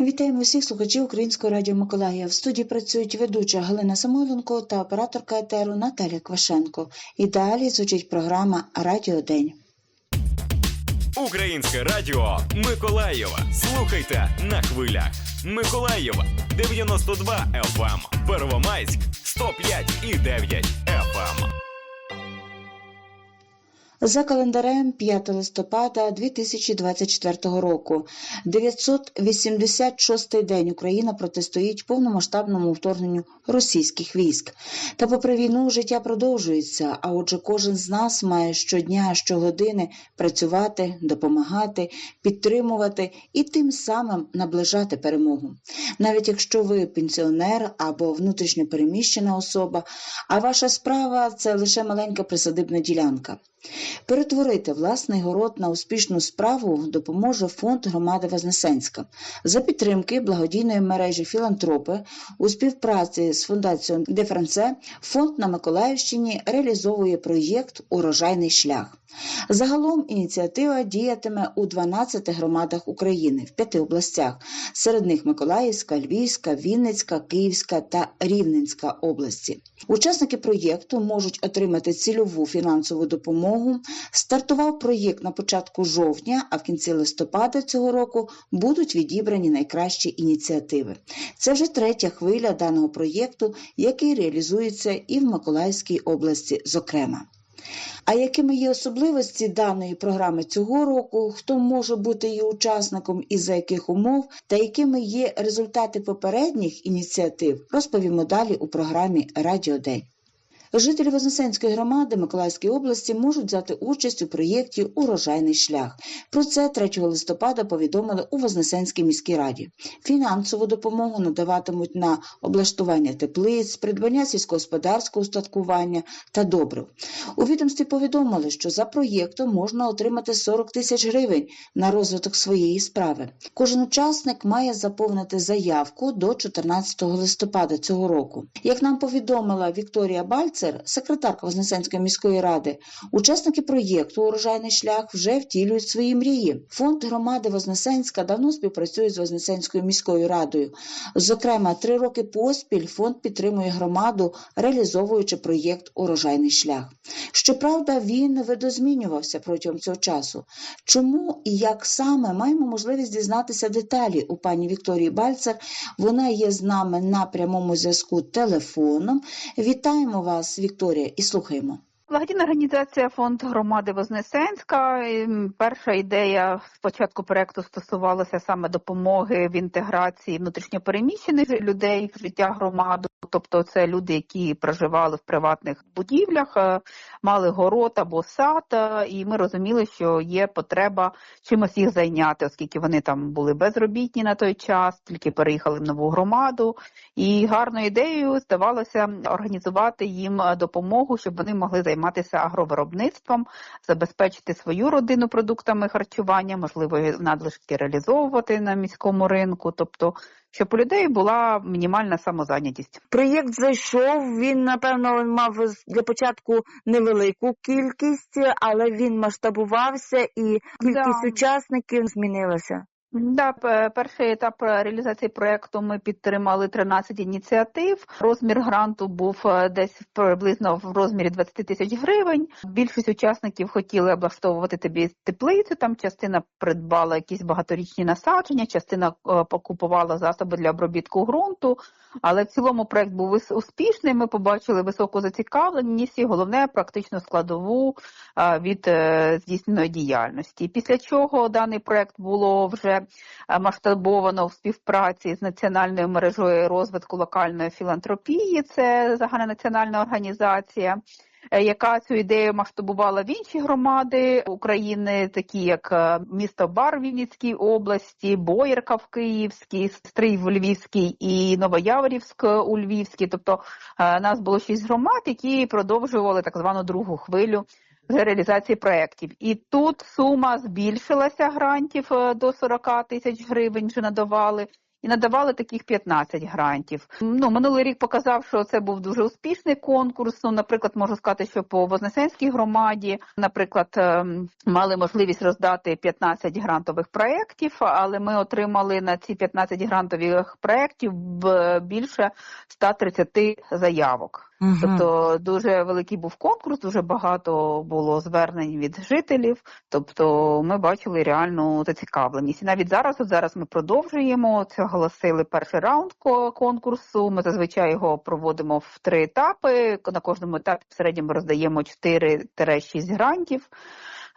Вітаємо всіх слухачів Українського радіо Миколаїв. В студії працюють ведуча Галина Самойленко та операторка етеру Наталя Квашенко. І далі звучить програма Радіо День. Українське радіо Миколаєва. Слухайте на хвилях. Миколаєва 92 FM, Первомайськ 105 і 9 FM. За календарем 5 листопада 2024 року, 986-й день Україна протистоїть повномасштабному вторгненню російських військ. Та попри війну життя продовжується, а отже, кожен з нас має щодня, щогодини працювати, допомагати, підтримувати і тим самим наближати перемогу. Навіть якщо ви пенсіонер або внутрішньо переміщена особа, а ваша справа це лише маленька присадибна ділянка. Перетворити власний город на успішну справу допоможе фонд громади Вознесенська за підтримки благодійної мережі Філантропи у співпраці з фундацією Де Франце фонд на Миколаївщині реалізовує проєкт Урожайний шлях. Загалом ініціатива діятиме у 12 громадах України в п'яти областях. Серед них Миколаївська, Львівська, Вінницька, Київська та Рівненська області. Учасники проєкту можуть отримати цільову фінансову допомогу. Стартував проєкт на початку жовтня, а в кінці листопада цього року будуть відібрані найкращі ініціативи. Це вже третя хвиля даного проєкту, який реалізується і в Миколаївській області, зокрема. А якими є особливості даної програми цього року, хто може бути її учасником і за яких умов, та якими є результати попередніх ініціатив, розповімо далі у програмі Радіо День. Жителі Вознесенської громади Миколаївської області можуть взяти участь у проєкті Урожайний шлях. Про це 3 листопада повідомили у Вознесенській міській раді. Фінансову допомогу надаватимуть на облаштування теплиць, придбання сільськогосподарського устаткування та добрив. У відомстві повідомили, що за проєктом можна отримати 40 тисяч гривень на розвиток своєї справи. Кожен учасник має заповнити заявку до 14 листопада цього року. Як нам повідомила Вікторія Бальцер, секретарка Вознесенської міської ради, учасники проєкту Урожайний шлях вже втілюють свої мрії. Фонд громади Вознесенська давно співпрацює з Вознесенською міською радою. Зокрема, три роки поспіль фонд підтримує громаду, реалізовуючи проєкт Урожайний шлях. Щоправда, він видозмінювався протягом цього часу. Чому і як саме маємо можливість дізнатися деталі у пані Вікторії Бальцер. Вона є з нами на прямому зв'язку телефоном. Вітаємо вас, Вікторія, і слухаємо. Благодійна організація фонд громади Вознесенська. Перша ідея спочатку проекту стосувалася саме допомоги в інтеграції внутрішньопереміщених людей в життя громади. Тобто, це люди, які проживали в приватних будівлях, е, мали город або сад, е, і ми розуміли, що є потреба чимось їх зайняти, оскільки вони там були безробітні на той час, тільки переїхали в нову громаду. І гарною ідеєю здавалося організувати їм е, допомогу, щоб вони могли займатися агровиробництвом, забезпечити свою родину продуктами харчування, можливо, надлишки реалізовувати на міському ринку. Тобто, щоб у людей була мінімальна самозайнятість. Проєкт зайшов. Він напевно мав для початку невелику кількість, але він масштабувався і кількість Да. учасників змінилася. Да, перший етап е, реалізації проекту ми підтримали 13 ініціатив. Розмір гранту був е, десь приблизно в розмірі 20 тисяч гривень. Більшість учасників хотіли облаштовувати тобі теплицю. Там частина придбала якісь багаторічні насадження, частина е, покупувала засоби для обробітку ґрунту. Але в цілому проект був успішний. Ми побачили високу зацікавленість і головне практичну складову від здійсненої діяльності. Після чого даний проект було вже масштабовано в співпраці з національною мережою розвитку локальної філантропії. Це загальнонаціональна організація. е, Яка цю ідею масштабувала в інші громади України, такі як е, місто Бар в Вінницькій області, Боярка в Київській, Стрий в Львівській і Новояворівськ у Львівській. Тобто е, нас було шість громад, які продовжували так звану другу хвилю з реалізації проєктів. І тут сума збільшилася грантів е, до 40 тисяч гривень вже надавали. і надавали таких 15 грантів. Ну минулий рік показав, що це був дуже успішний конкурс. Ну, наприклад, можу сказати, що по Вознесенській громаді, наприклад, ем, мали можливість роздати 15 грантових проєктів, але ми отримали на ці 15 грантових проєктів б- більше 130 заявок. Мгм. Тобто дуже великий був конкурс, дуже багато було звернень від жителів. Тобто ми бачили реальну зацікавленість. І навіть зараз, от зараз ми продовжуємо це оголосили перший раунд конкурсу. Ми зазвичай його проводимо в три етапи. На кожному етапі в середньому роздаємо 4-6 грантів.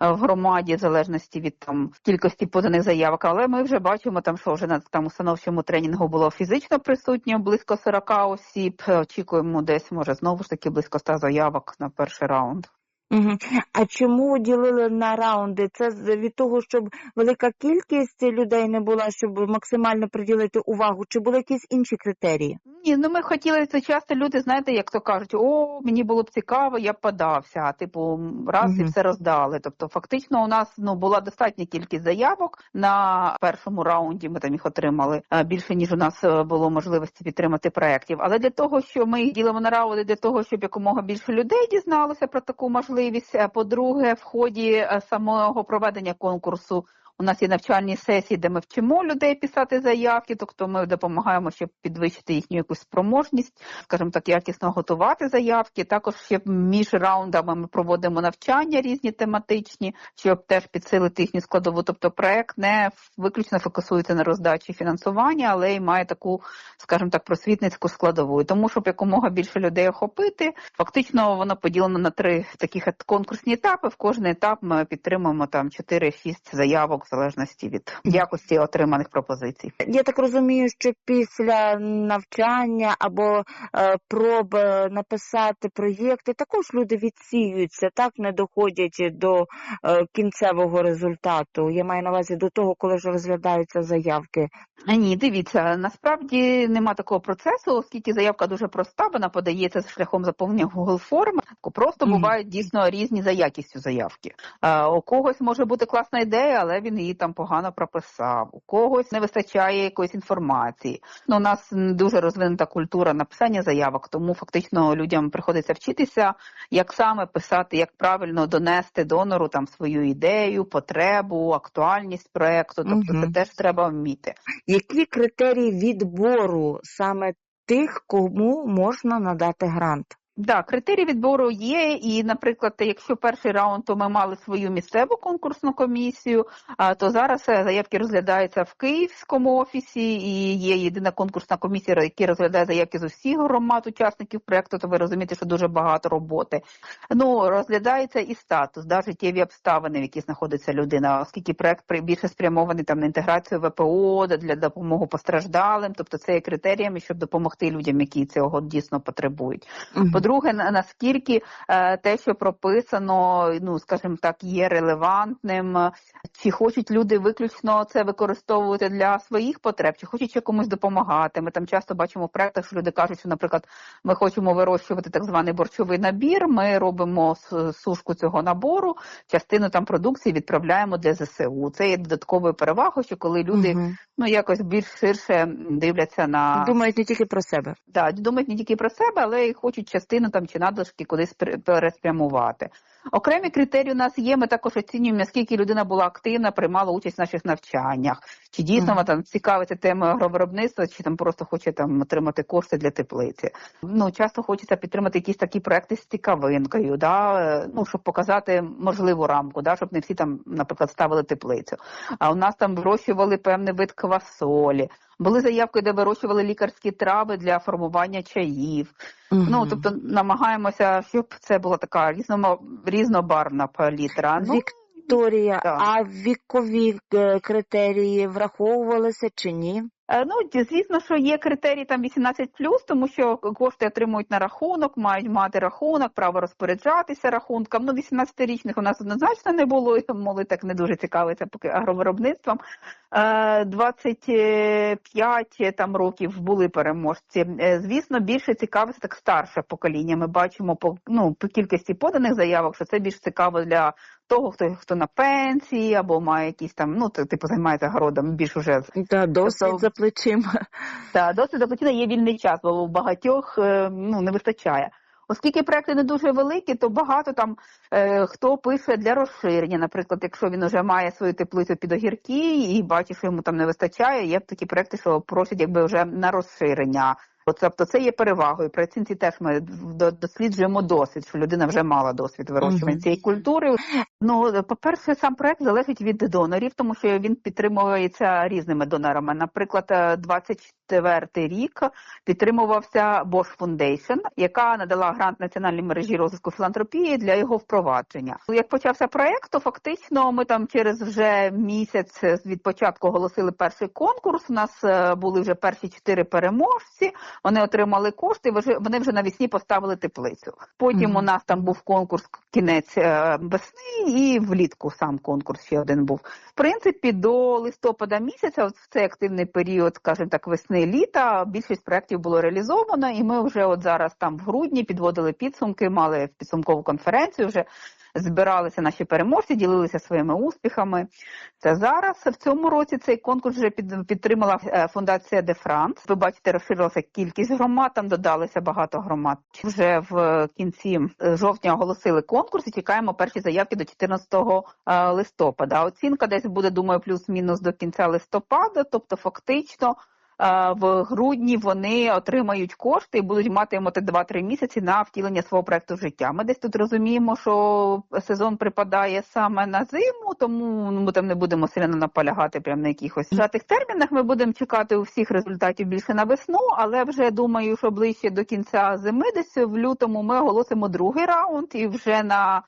Е, В громаді, в залежності від там кількості поданих заявок, але ми вже бачимо там, що вже на там установчому тренінгу було фізично присутньо близько 40 осіб. Очікуємо десь, може, знову ж таки близько 100 заявок на перший раунд. Мгм. А чому ділили на раунди? Це від того, щоб велика кількість людей не була, щоб максимально приділити увагу, чи були якісь інші критерії? Ні, ну ми хотіли це часто люди, знаєте, як то кажуть, о, мені було б цікаво, я б подався. А типу, раз і все роздали. Тобто, фактично, у нас ну була достатня кількість заявок на першому раунді. Ми там їх отримали е, більше ніж у нас е, було можливості підтримати проєктів. Але для того, що ми їх ділимо на раунди, для того, щоб якомога більше людей дізналося про таку можливість. По-друге, в ході е, самого проведення конкурсу. У нас є навчальні сесії, де ми вчимо людей писати заявки, тобто ми допомагаємо, щоб підвищити їхню якусь спроможність, скажімо так, якісно готувати заявки. Також ще між раундами ми проводимо навчання різні тематичні, щоб теж підсилити їхню складову. Тобто проект не виключно фокусується на роздачі фінансування, але й має таку, скажімо так, просвітницьку складову. І Тому, щоб якомога більше людей охопити, фактично воно поділено на три таких конкурсні етапи. В кожен етап ми підтримуємо там 4-6 заявок в залежності від якості отриманих пропозицій. Я так розумію, що після навчання або е, проб е, написати проєкти також люди відсіюються, так не доходять до е, кінцевого результату. Я маю на увазі до того, коли вже розглядаються заявки. А Ні, дивіться, насправді нема такого процесу, оскільки заявка дуже проста, вона подається шляхом заповнення Google форми. Просто бувають дійсно різні за якістю заявки. А, у когось може бути класна ідея, але він її там погано прописав. У когось не вистачає якоїсь інформації. Ну, у нас дуже розвинута культура написання заявок, тому фактично людям приходиться вчитися, як саме писати, як правильно донести донору там свою ідею, потребу, актуальність проекту. Тобто, Мгм. це теж треба вміти. Які критерії відбору саме тих, кому можна надати грант? Да, критерії відбору є, і, наприклад, якщо перший раунд, то ми мали свою місцеву конкурсну комісію, то зараз е, заявки розглядаються в Київському офісі, і є єдина конкурсна комісія, яка розглядає заявки з усіх громад учасників проекту, то ви розумієте, що дуже багато роботи. Ну, розглядається і статус, да, життєві обставини, в які знаходиться людина, оскільки проект при- більше спрямований там на інтеграцію ВПО, для допомоги постраждалим, тобто це є критеріями, щоб допомогти людям, які цього дійсно потребують. По-друге, наскільки е, те, що прописано, ну скажімо так, є релевантним, чи хочуть люди виключно це використовувати для своїх потреб, чи хочуть ще комусь допомагати. Ми там часто бачимо в проектах, що люди кажуть, що, наприклад, ми хочемо вирощувати так званий борчовий набір. Ми робимо сушку цього набору, частину там продукції відправляємо для ЗСУ. Це є додатковою перевагою, що коли люди Мгм. ну якось більш ширше дивляться на думають не тільки про себе. Да, думають не тільки про себе, але й хочуть частину там чи надлишки кудись пер- переспрямувати. Окремі критерії у нас є. Ми також оцінюємо, наскільки людина була активна, приймала участь в наших навчаннях, чи дійсно вона там цікавиться темою агровиробництва, чи там просто хоче там отримати кошти для теплиці. Ну часто хочеться підтримати якісь такі проекти з цікавинкою, да, ну щоб показати можливу рамку, да, щоб не всі там, наприклад, ставили теплицю. А у нас там вирощували певний вид квасолі. Були заявки, де вирощували лікарські трави для формування чаїв. Ну тобто намагаємося, щоб це була така різномо різнобарвна палітра. Ну, Вікторія, так. а вікові е, критерії враховувалися чи ні? Е, Ну, звісно, що є критерії там 18+, тому що кошти отримують на рахунок, мають мати рахунок, право розпоряджатися рахунком. Ну, 18-річних у нас однозначно не було, і молодь так не дуже цікавиться поки агровиробництвом. Е, 25 там років були переможці. Е, Звісно, більше цікавиться так старше покоління. Ми бачимо по ну по кількості поданих заявок, що це більш цікаво для того, хто хто на пенсії або має якісь там, ну типу займається городом більш уже Та досвід Тобто, плечима. Та досвід заплатіна є вільний час, бо у багатьох е, ну не вистачає. Оскільки проекти не дуже великі, то багато там е, хто пише для розширення. Наприклад, якщо він вже має свою теплицю під огірки і бачить, що йому там не вистачає, є такі проекти, що просять якби вже на розширення. Тобто це є перевагою. При оцінці теж ми до- досліджуємо досвід, що людина вже мала досвід вирощування Мгм. цієї культури. Ну, по-перше, сам проект залежить від донорів, тому що він підтримується різними донорами. Наприклад, е, 24-й рік підтримувався Bosch Foundation, яка надала грант національній мережі розвитку філантропії для його впровадження. Як почався проект, то фактично ми там через вже місяць від початку оголосили перший конкурс. У нас е, були вже перші чотири переможці. Вони отримали кошти. Вони вже навесні поставили теплицю. Потім Мгм. у нас там був конкурс кінець е, весни, і влітку сам конкурс ще один був. В принципі, до листопада місяця, в цей активний період, скажімо так, весни літа, більшість проєктів було реалізовано, і ми вже от зараз там в грудні підводили підсумки, мали підсумкову конференцію. Вже збиралися наші переможці, ділилися своїми успіхами. Це зараз в цьому році цей конкурс вже під, підтримала е, фундація Де Франц. Ви бачите, розширилася кількість громад, там додалося багато громад. Вже в кінці е, жовтня оголосили конкурс і чекаємо перші заявки до 14 е, листопада. Оцінка десь буде, думаю, плюс-мінус до кінця листопада, тобто фактично. В грудні вони отримають кошти і будуть матимати 2-3 місяці на втілення свого проекту життя. Ми десь тут розуміємо, що сезон припадає саме на зиму, тому ну, ми там не будемо сильно наполягати прямо на якихось жатих термінах. Ми будемо чекати у всіх результатів більше на весну, але вже думаю, що ближче до кінця зими, десь в лютому, ми оголосимо другий раунд і вже на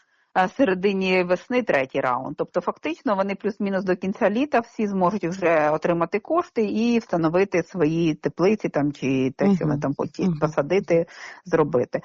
середині весни третій раунд. Тобто, фактично, вони плюс-мінус до кінця літа всі зможуть вже отримати кошти і встановити свої теплиці там чи те, що вони там Мгм. посадити, зробити.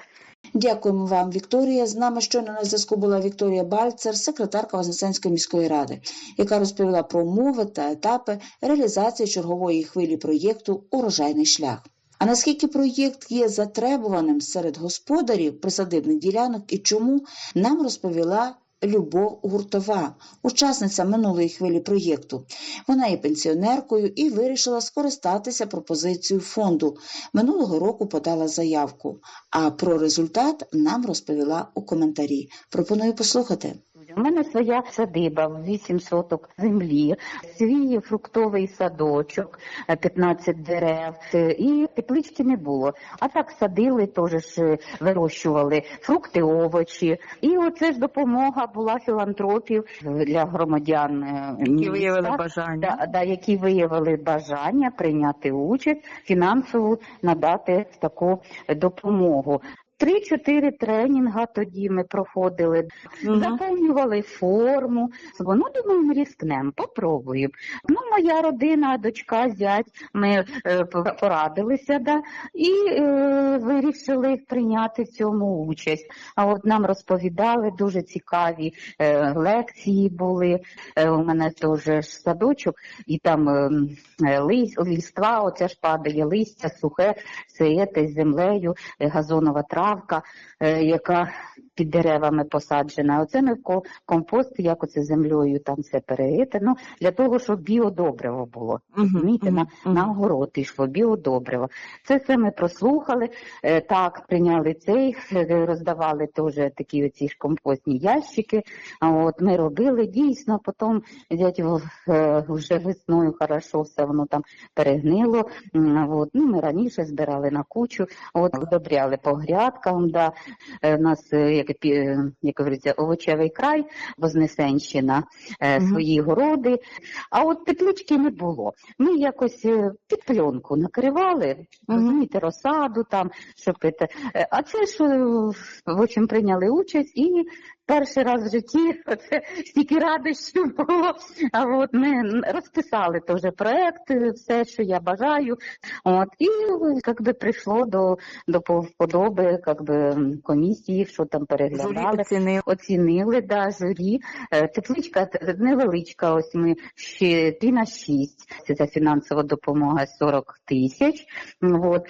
Дякуємо вам, Вікторія. З нами щойно на зв'язку була Вікторія Бальцер, секретарка Вознесенської міської ради, яка розповіла про умови та етапи реалізації чергової хвилі проєкту Урожайний шлях. А наскільки проєкт є затребуваним серед господарів присадибних ділянок і чому нам розповіла Любов Гуртова, учасниця минулої хвилі проєкту. Вона є пенсіонеркою і вирішила скористатися пропозицією фонду. Минулого року подала заявку, а про результат нам розповіла у коментарі. Пропоную послухати. У мене своя садиба, 8 соток землі, свій фруктовий садочок, е, 15 дерев, е, і теплички не було. А так садили, теж е, вирощували фрукти, овочі. І оце ж допомога була філантропів для громадян е, Які міста. виявили бажання. Да, да, які виявили бажання прийняти участь, фінансово надати таку допомогу. Три-чотири тренінга тоді ми проходили, Мгм. заповнювали форму. Ну, думаємо, різкнемо, попробуємо. Ну, моя родина, дочка, зять, ми е, порадилися, да, і е, вирішили прийняти в цьому участь. А от нам розповідали дуже цікаві е, лекції були. Е, у мене теж садочок, і там е, е, лист, ліства, оце ж падає листя, сухе, сиєте з землею, е, газонова травка, е, яка під деревами посаджена. Оце ми в компост, як оце землею там все переїти. Ну, для того, щоб біодобриво було. Розумієте, на, Мгм. на огород йшло біодобриво. Це все ми прослухали. Е, так, прийняли цей, е, роздавали теж такі оці ж компостні ящики. От ми робили дійсно, потім дядь е, вже весною хорошо все воно там перегнило. От, ну, ми раніше збирали на кучу, от удобряли по грядкам. Да. У нас, як, пі- як говориться, овочевий край, Вознесенщина, е, Мгм. свої городи. А от теплички не було. Ми якось е, під пленку накривали, Мгм. розумієте, розсаду там, щоб це. Е, А це ж е, в общем прийняли участь і. Перший раз в житті оце стільки радощів було. А от ми розписали теж проект, е, все, що я бажаю. От і як би прийшло до, до вподоби як би, м, комісії, що там переглядали оцінив. оцінили, да, журі. Е, Тепличка невеличка, ось ми ще 3 на 6. Це фінансова допомога 40 тисяч. От.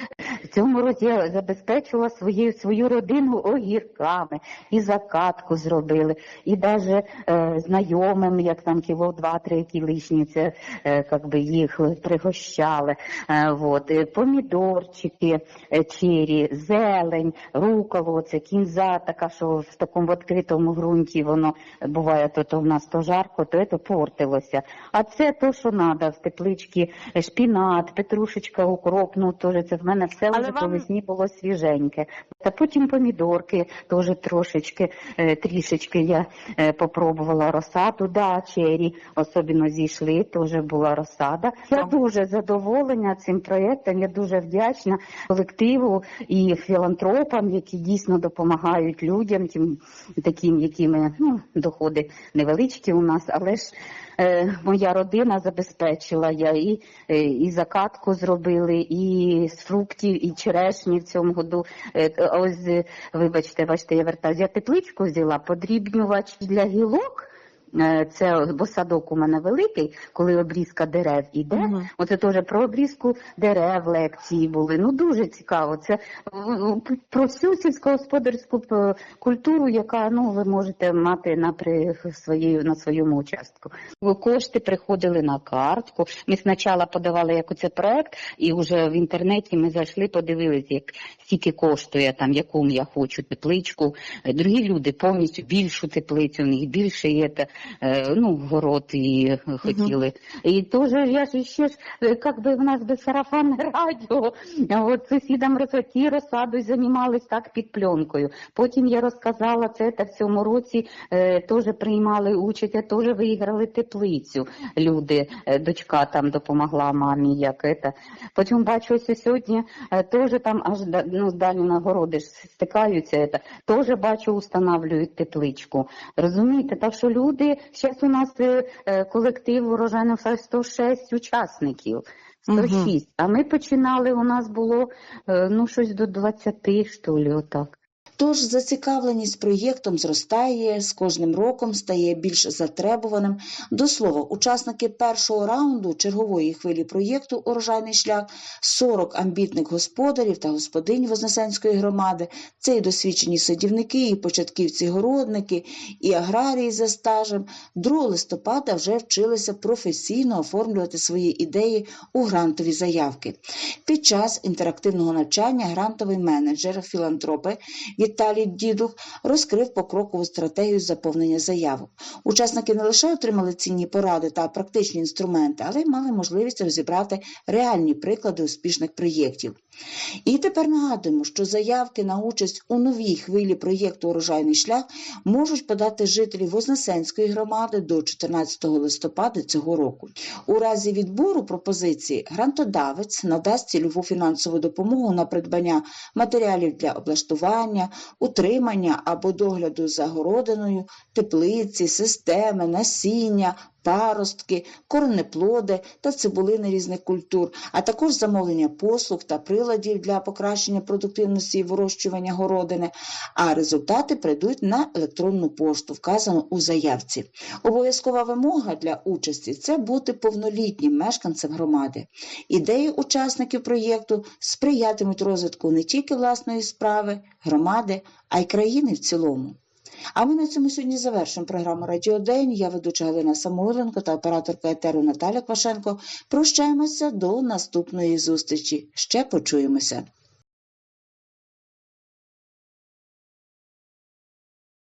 В цьому році я забезпечила свою, свою родину огірками і закатку зробили, і навіть е, знайомим, як там кіло два-три, які лишні, це е, как би їх пригощали. Е, вот, е, помідорчики, е, чері, зелень, руколо, це кінза, така, що в такому відкритому ґрунті воно буває, то, то в нас то жарко, то це портилося. А це то, що треба, в тепличці шпінат, петрушечка, укроп, ну теж це в мене все Але вже вам- весні було свіженьке. Та потім помідорки теж трошечки, е, трішечки я е, попробувала розсаду, да, чері особливо зійшли, теж була розсада. Я дуже задоволена цим проєктом, я дуже вдячна колективу і філантропам, які дійсно допомагають людям, тим таким, якими ну, доходи невеличкі у нас, але ж е, моя родина забезпечила я і, е, і закатку зробили, і з фруктів, і черешні в цьому году. Е, ось, е, вибачте, бачите, я вертаюся. Я тепличку взяла, подрібнювач для гілок. Е, Це бо садок у мене великий, коли обрізка дерев іде. Мгм. Оце теж про обрізку дерев лекції були. Ну дуже цікаво. Це е, про всю сільськогосподарську культуру, яка ну ви можете мати на при своєю на своєму участку. Кошти приходили на картку. Ми спочатку подавали як оце проект, і вже в інтернеті ми зайшли, подивилися, як скільки коштує там, яку я хочу тепличку. Е, Другі люди повністю більшу теплицю, в них більше є е, ну, город і е, хотіли. І теж я ж ще ж, е, як би в нас би сарафанне радіо, от сусідам розоті розсадою займались так під пленкою. Потім я розказала це, та в цьому році е, теж приймали участь, теж виграли теплицю. Люди, е, дочка там допомогла мамі, як це. Потім бачу, ось сьогодні е, теж там аж ну, далі на городи ж стикаються, теж бачу, устанавливають тепличку. Розумієте, так що люди, зараз у нас е, е, колектив урожайного саду 106 учасників. 106. А ми починали, у нас було е, ну щось до 20, що ли, отак. Тож зацікавленість проєктом зростає, з кожним роком стає більш затребуваним. До слова, учасники першого раунду чергової хвилі проєкту Урожайний шлях 40 амбітних господарів та господинь Вознесенської громади. Це і досвідчені садівники, і початківці-городники, і аграрії за стажем. 2 листопада вже вчилися професійно оформлювати свої ідеї у грантові заявки. Під час інтерактивного навчання грантовий менеджер філантропи Віталій Дідух розкрив покрокову стратегію заповнення заявок. Учасники не лише отримали цінні поради та практичні інструменти, але й мали можливість розібрати реальні приклади успішних проєктів. І тепер нагадуємо, що заявки на участь у новій хвилі проєкту Урожайний шлях можуть подати жителі Вознесенської громади до 14 листопада цього року. У разі відбору пропозиції грантодавець надасть цільову фінансову допомогу на придбання матеріалів для облаштування, утримання або догляду за городиною, теплиці, системи, насіння, паростки, коренеплоди та цибулини різних культур, а також замовлення послуг та приладів для покращення продуктивності і вирощування городини, а результати прийдуть на електронну пошту, вказану у заявці. Обов'язкова вимога для участі це бути повнолітнім мешканцем громади. Ідеї учасників проєкту сприятимуть розвитку не тільки власної справи, громади, а й країни в цілому. А ми на цьому сьогодні завершимо програму Радіо День. Я ведуча Галина Самойленко та операторка етеру Наталя Квашенко. Прощаємося до наступної зустрічі. Ще почуємося.